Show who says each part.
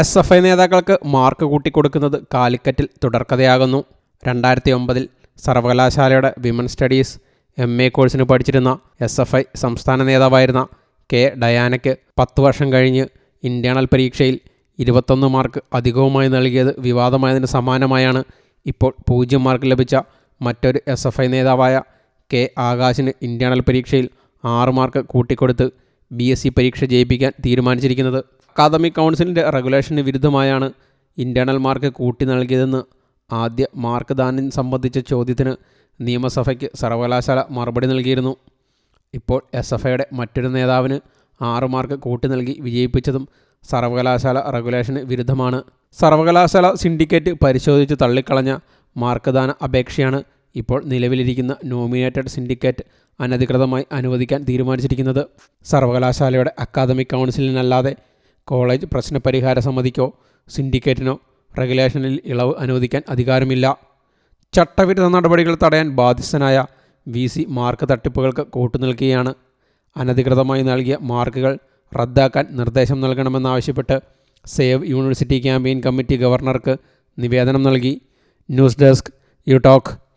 Speaker 1: S F I നേതാക്കൾക്ക് mark കൂട്ടിക്കൊടുക്കുന്നത് കാലിക്കറ്റിൽ തുടർക്കഥയാകുന്നു. രണ്ടായിരത്തി ഒമ്പതിൽ സർവകലാശാലയുടെ വിമൻ സ്റ്റഡീസ് എം എ കോഴ്സിന് പഠിച്ചിരുന്ന എസ് എഫ് ഐ സംസ്ഥാന നേതാവായിരുന്ന കെ ഡയാനയ്ക്ക് പത്ത് വർഷം കഴിഞ്ഞ് ഇന്റേണൽ പരീക്ഷയിൽ ഇരുപത്തൊന്ന് മാർക്ക് അധികവുമായി നൽകിയത് വിവാദമായതിന് സമാനമായാണ്. ഇപ്പോൾ പൂജ്യം മാർക്ക് ലഭിച്ച മറ്റൊരു എസ് എഫ് ഐ നേതാവായ കെ ആകാശിന് ഇന്റേണൽ പരീക്ഷയിൽ ആറ് മാർക്ക് കൂട്ടിക്കൊടുത്ത് ബി എസ് സി പരീക്ഷ ജയിപ്പിക്കാൻ തീരുമാനിച്ചിരിക്കുന്നത്. അക്കാദമിക് കൗൺസിലിന്റെ റെഗുലേഷന് വിരുദ്ധമായാണ് ഇന്റേണൽ മാർക്ക് കൂട്ടി നൽകിയതെന്ന് ആദ്യ മാർക്ക് ദാനം സംബന്ധിച്ച ചോദ്യത്തിന് നിയമസഭയ്ക്ക് സർവകലാശാല മറുപടി നൽകിയിരുന്നു. ഇപ്പോൾ എസ് എഫ് ഐയുടെ മറ്റൊരു നേതാവിന് ആറ് മാർക്ക് കൂട്ടി നൽകി വിജയിപ്പിച്ചതും സർവകലാശാല റെഗുലേഷന് വിരുദ്ധമാണ്. സർവകലാശാല സിൻഡിക്കേറ്റ് പരിശോധിച്ച് തള്ളിക്കളഞ്ഞ മാർക്ക് ദാന അപേക്ഷയാണ് ഇപ്പോൾ നിലവിലിരിക്കുന്ന നോമിനേറ്റഡ് സിൻഡിക്കേറ്റ് അനധികൃതമായി അനുവദിക്കാൻ തീരുമാനിച്ചിരിക്കുന്നത്. സർവകലാശാലയുടെ അക്കാദമിക് കൗൺസിലിനല്ലാതെ കോളേജ് പ്രശ്നപരിഹാര സമിതിക്കോ സിൻഡിക്കേറ്റിനോ റെഗുലേഷനിൽ ഇളവ് അനുവദിക്കാൻ അധികാരമില്ല. ചട്ടവിരുദ്ധ നടപടികൾ തടയാൻ ബാധ്യസ്ഥനായ വി സി മാർക്ക് തട്ടിപ്പുകൾക്ക് കൂട്ടുനിൽക്കുകയാണ് അനധികൃതമായി നൽകിയ മാർക്കുകൾ റദ്ദാക്കാൻ നിർദ്ദേശം നൽകണമെന്നാവശ്യപ്പെട്ട് സേവ് യൂണിവേഴ്സിറ്റി ക്യാമ്പയിൻ കമ്മിറ്റി ഗവർണർക്ക് നിവേദനം നൽകി. News desk you talk